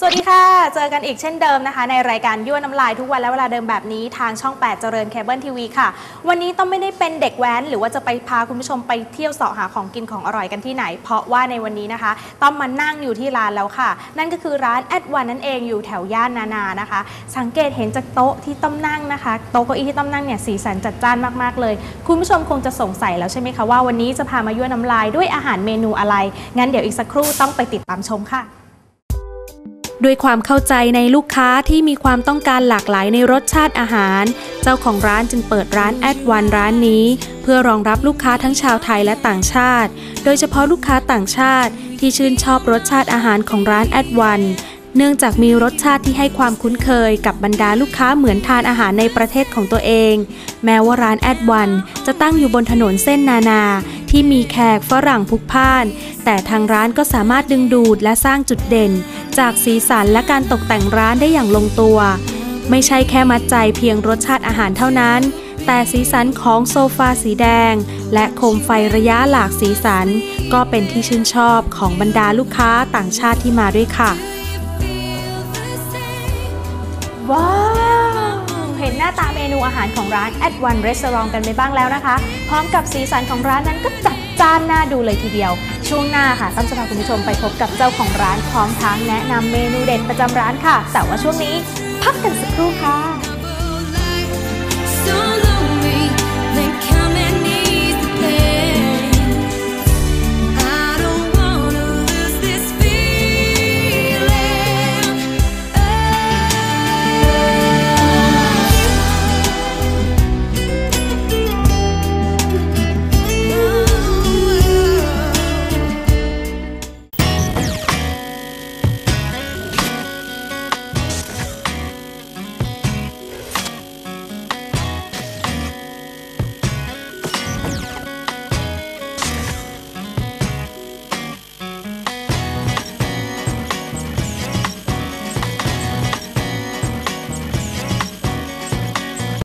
สวัสดีค่ะ เจอกันอีกเช่นเดิมนะคะ ในรายการยั่วน้ำลายทุกวันและเวลาเดิมแบบนี้ทางช่อง 8 เจริญเคเบิลทีวีค่ะ วันนี้ต้องไม่ได้เป็นเด็กแว้น หรือว่าจะไปพาคุณผู้ชมไปเที่ยวเสาะหาของกินของอร่อยกันที่ไหน เพราะว่าในวันนี้นะคะ ต้องมานั่งอยู่ที่ร้านแล้วค่ะ นั่นก็คือร้านแอดวันนั่นเองอยู่แถวย่านนานานะคะ สังเกตเห็นจากโต๊ะที่ต้อมนั่งนะคะโต๊ะเก้าอี้ที่ต้อมนั่งเนี่ยสีสันจัดจ้านมากๆเลย คุณผู้ชมคงจะสงสัยแล้วใช่ไหมคะว่าวันนี้จะพามายั่วน้ำลายด้วยอาหารเมนูอะไรงั้นเดี๋ยวอีกสักครู่ต้องไปติดตามชมค่ะ ด้วยความเข้าใจในลูกค้าที่มีความต้องการหลากหลายในรสชาติอาหาร เจ้าของร้านจึงเปิดร้านแอดวันร้านนี้ เพื่อรองรับลูกค้าทั้งชาวไทยและต่างชาติ โดยเฉพาะลูกค้าต่างชาติ ที่ชื่นชอบรสชาติอาหารของร้านแอดวันเนื่องจากมีรสชาติที่ให้ความคุ้นเคยกับบรรดาลูกค้าเหมือนทานอาหารในประเทศของตัวเอง แม้ว่าร้านแอดวันจะตั้งอยู่บนถนนเส้นนานา ที่มีแขกฝรั่งพลุกพ่าน แต่ทางร้านก็สามารถดึงดูดและสร้างจุดเด่น จากสีสันและการตกแต่งร้านได้อย่างลงตัว ไม่ใช่แค่มัดใจเพียงรสชาติอาหารเท่านั้น แต่สีสันของโซฟาสีแดง และโคมไฟระยะหลากสีสัน ก็เป็นที่ชื่นชอบของบรรดาลูกค้าต่างชาติที่มาด้วยค่ะ ว้าวเห็นหน้าตาเมนูอาหารของร้าน At One Restaurant กันไปบ้างแล้วนะคะ พร้อมกับสีสันของร้านนั้นก็จัดจ้านน่าดูเลยทีเดียว ช่วงหน้าค่ะต้อมจะพาคุณผู้ชมไปพบกับเจ้าของร้านพร้อมทั้งแนะนำเมนูเด็ดประจำร้านค่ะ แต่ว่าช่วงนี้พักกันสักครู่ค่ะ